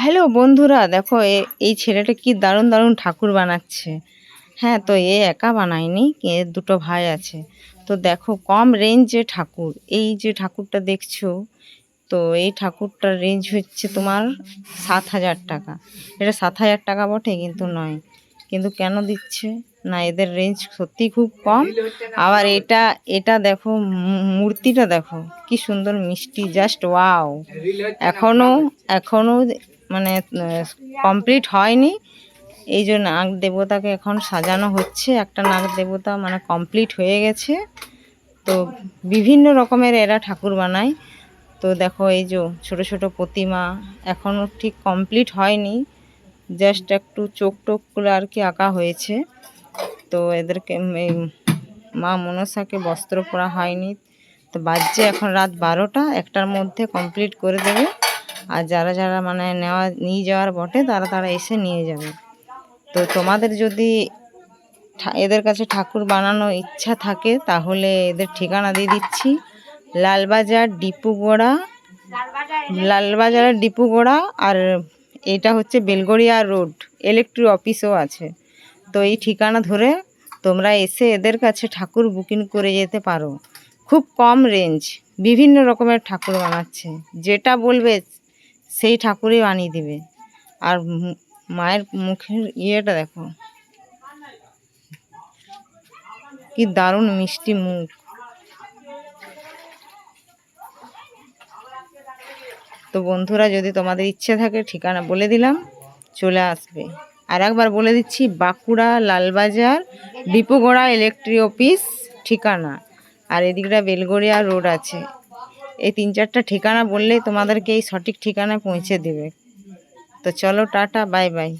Hello বন্ধুরা, দেখো এই ছেলেটা কি দারুণ দারুণ ঠাকুর বানাচ্ছে। হ্যাঁ তো এ একা বানায়নি এর দুটো ভাই আছে। তো দেখো কম রেঞ্জে ঠাকুর, এই যে ঠাকুরটা দেখছ, তো এই ঠাকুরটার রেঞ্জ হচ্ছে তোমার সাত হাজার টাকা। এটা সাত হাজার টাকা বটে, কিন্তু নয়। কিন্তু কেন দিচ্ছে? না, এদের রেঞ্জ সত্যি খুব কম। আবার এটা এটা দেখো মূর্তিটা দেখো, কি সুন্দর মিষ্টি জাস্ট ওয়াও এখনও এখনও মানে কমপ্লিট হয়নি। এই যে নাগ দেবতাকে এখন সাজানো হচ্ছে, একটা নাগ দেবতা মানে কমপ্লিট হয়ে গেছে। তো বিভিন্ন রকমের এরা ঠাকুর বানায়। তো দেখো এই যে ছোট ছোট প্রতিমা এখনও ঠিক কমপ্লিট হয়নি। জাস্ট একটু চোখ টোকগুলো আর কি আঁকা হয়েছে। তো এদেরকে মা মনসাকে বস্ত্র পরা হয়নি। তো বাজছে এখন রাত বারোটা, একটার মধ্যে কমপ্লিট করে দেবে। আর যারা যারা মানে নেওয়া, নিয়ে যাওয়ার বটে, তারা তারা এসে নিয়ে যাবে। তো তোমাদের যদি এদের কাছে ঠাকুর বানানোর ইচ্ছা থাকে, তাহলে এদের ঠিকানা দিয়ে দিচ্ছি। লালবাজার ডিপুগোড়া লালবাজারের ডিপুগোড়া আর এটা হচ্ছে বেলগড়িয়া রোড। ইলেকট্রিক অফিসও আছে। তো এই ঠিকানা ধরে তোমরা এসে এদের কাছে ঠাকুর বুকিং করে যেতে পারো। খুব কম রেঞ্জ বিভিন্ন রকমের ঠাকুর বানাচ্ছে। যেটা বলবে সেই ঠাকুরই বানিয়ে দিবে। আর মায়ের মুখের ইয়েটা দেখো। কি দারুণ মিষ্টি মুখ। তো বন্ধুরা, যদি তোমাদের ইচ্ছে থাকে ঠিকানা বলে দিলাম, চলে আসবে। আর একবার বলে দিচ্ছি, বাঁকুড়া, লালবাজার, ডিপুগোড়া ইলেকট্রি অফিস ঠিকানা। আর এদিকটা বেলগড়িয়া রোড আছে। এই তিন চারটা ঠিকানা বললে তোমাদেরকে এই সঠিক ঠিকানায় পৌঁছে দেবে। তো চলো, টাটা বাই বাই